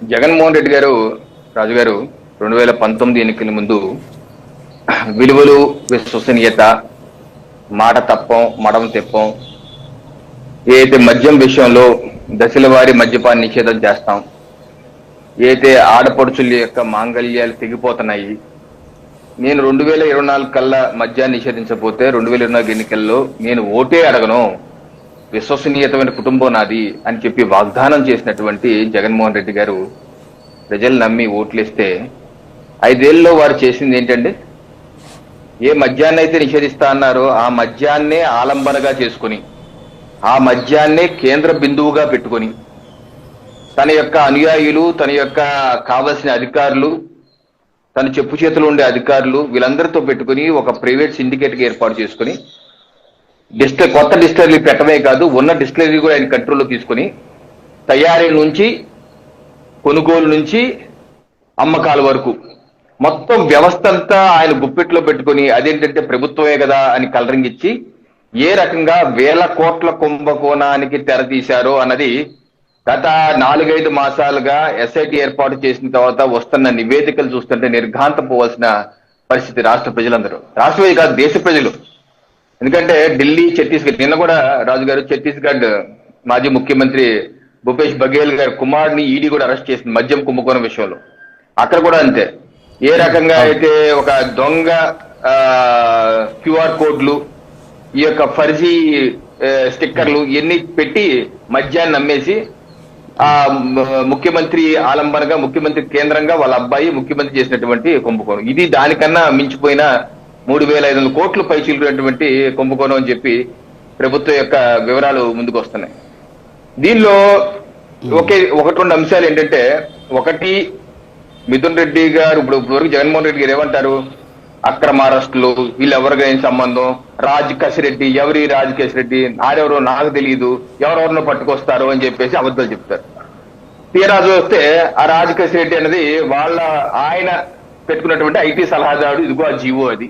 జగన్మోహన్ రెడ్డి గారు రాజుగారు రెండు వేల పంతొమ్మిది ఎన్నికల ముందు విలువలు విశ్వసనీయత మాట తప్పం మడం తెప్పం ఏదైతే మద్యం విషయంలో దశల వారి మద్యపాన నిషేధం చేస్తాం ఏదైతే ఆడపడుచుల యొక్క మాంగళ్యాలు తెగిపోతున్నాయి నేను రెండు వేల ఇరవై నాలుగు కల్లా మద్యాన్ని నిషేధించకపోతే రెండు వేల ఇరవై నాలుగు ఎన్నికల్లో నేను ఓటే అడగను. విశ్వసనీయతమైన కుటుంబం నాది అని చెప్పి వాగ్దానం చేసినటువంటి జగన్మోహన్ రెడ్డి గారు ప్రజలు నమ్మి ఓట్లేస్తే ఐదేళ్ళలో వారు చేసింది ఏంటండి? ఏ మద్యాన్ని అయితే నిషేధిస్తా అన్నారో ఆ మద్యాన్నే ఆలంబనగా చేసుకొని ఆ మద్యాన్నే కేంద్ర బిందువుగా పెట్టుకొని తన యొక్క అనుయాయులు తన యొక్క కావలసిన అధికారులు తన చెప్పు చేతులు ఉండే అధికారులు వీళ్ళందరితో పెట్టుకుని ఒక ప్రైవేట్ సిండికేట్ ఏర్పాటు చేసుకుని డిస్ట కొత్త డిస్టిలరీ పెట్టమే కాదు ఉన్న డిస్టిలరీ కూడా ఆయన కంట్రోల్లో తీసుకుని తయారీ నుంచి కొనుగోలు నుంచి అమ్మకాల వరకు. మొత్తం వ్యవస్థ అంతా ఆయన గుప్పెట్లో పెట్టుకుని అదేంటంటే ప్రభుత్వమే కదా అని కలరింగ్ ఇచ్చి ఏ రకంగా వేల కోట్ల కుంభకోణానికి తెరతీశారో అన్నది గత నాలుగైదు మాసాలుగా ఎస్ఐటి ఏర్పాటు చేసిన తర్వాత వస్తున్న నివేదికలు చూస్తుంటే నిర్ఘాంతపోవాల్సిన పరిస్థితి రాష్ట్ర ప్రజలందరూ. రాష్ట్రమే కాదు దేశ ప్రజలు. ఎందుకంటే ఢిల్లీ ఛత్తీస్గఢ్ నిన్న కూడా రాజు గారు ఛత్తీస్గఢ్ మాజీ ముఖ్యమంత్రి భూపేష్ బఘేల్ గారి కుమారుని ఈడీ కూడా అరెస్ట్ చేసింది మద్యం కుంభకోణం విషయంలో. అక్కడ కూడా అంతే. ఏ రకంగా అయితే ఒక దొంగ క్యూఆర్ కోడ్లు ఈ యొక్క ఫర్జీ స్టిక్కర్లు ఇవన్నీ పెట్టి మద్యాన్ని నమ్మేసి ఆ ముఖ్యమంత్రి ఆలంబనగా ముఖ్యమంత్రి కేంద్రంగా వాళ్ళ అబ్బాయి ముఖ్యమంత్రి చేసినటువంటి కుంభకోణం. ఇది దానికన్నా మించిపోయిన మూడు వేల ఐదు వందల కోట్లు పై చిల్లునటువంటి కుంభకోణం అని చెప్పి ప్రభుత్వం యొక్క వివరాలు ముందుకు వస్తున్నాయి దీనిలో ఒకే ఒకటి రెండు అంశాలు ఏంటంటే ఒకటి మిథున్ రెడ్డి గారు ఇప్పుడు ఇప్పుడు వరకు జగన్మోహన్ రెడ్డి గారు ఏమంటారు? అక్రమ అరెస్టులు వీళ్ళు ఎవరికి ఏం సంబంధం? రాజ్ కసిరెడ్డి ఎవరి రాజ్ కసిరెడ్డి? ఆరెవరో నాకు తెలియదు ఎవరెవరినో పట్టుకొస్తారు అని చెప్పేసి అబద్ధాలు చెప్తారు. తీరా చూస్తే ఆ రాజ్ కసిరెడ్డి అనేది వాళ్ళ ఆయన పెట్టుకున్నటువంటి ఐటీ సలహాదారుడు ఇదిగో ఆ జీవో అది.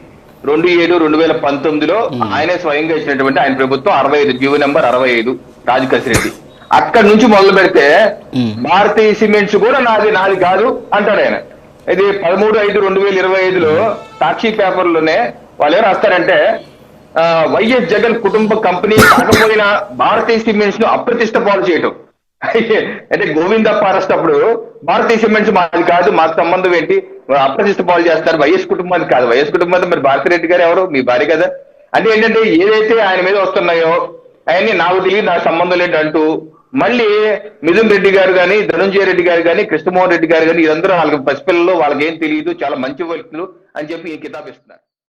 రెండు ఏడు రెండు వేల పంతొమ్మిదిలో ఆయనే స్వయంగా ఇచ్చినటువంటి ఆయన ప్రభుత్వం అరవై ఐదు జీవో నెంబర్ అరవై ఐదు రాజ్ కసిరెడ్డి అక్కడి నుంచి మొదలు పెడితే. భారతీయ సిమెంట్స్ కూడా నాది నాది కాదు అంటాడు ఆయన. ఇది పదమూడు ఐదు రెండు వేల ఇరవై ఐదులో సాక్షి పేపర్లోనే వాళ్ళు ఏం రాస్తారంటే వైఎస్ జగన్ కుటుంబ కంపెనీ కాకపోయినా భారతీయ సిమెంట్స్ను అప్రతిష్ట పాలు చేయటం. అంటే గోవిందప్ప అరెస్ట్ అప్పుడు భారతీయ సిమెంట్స్ మాది కాదు మాకు సంబంధం ఏంటి? అప్రతిష్ట పాలు చేస్తారు. వైఎస్ కుటుంబానికి కాదు. వైఎస్ కుటుంబానికి మరి భారతిరెడ్డి గారు ఎవరు? మీ భార్య కదా. అంటే ఏంటంటే ఏదైతే ఆయన మీద వస్తున్నాయో అవన్నీ నాకు తెలియదు నాకు సంబంధం లేదు అంటూ మళ్ళీ మిథున్ రెడ్డి గారు కానీ ధనుంజయ రెడ్డి గారు కానీ కృష్ణమోహన్ రెడ్డి గారు కానీ ఇదందరూ వాళ్ళకి పసిపిల్లలు వాళ్ళకి ఏం తెలియదు చాలా మంచి వ్యక్తులు అని చెప్పి ఈ కితాబిస్తున్నారు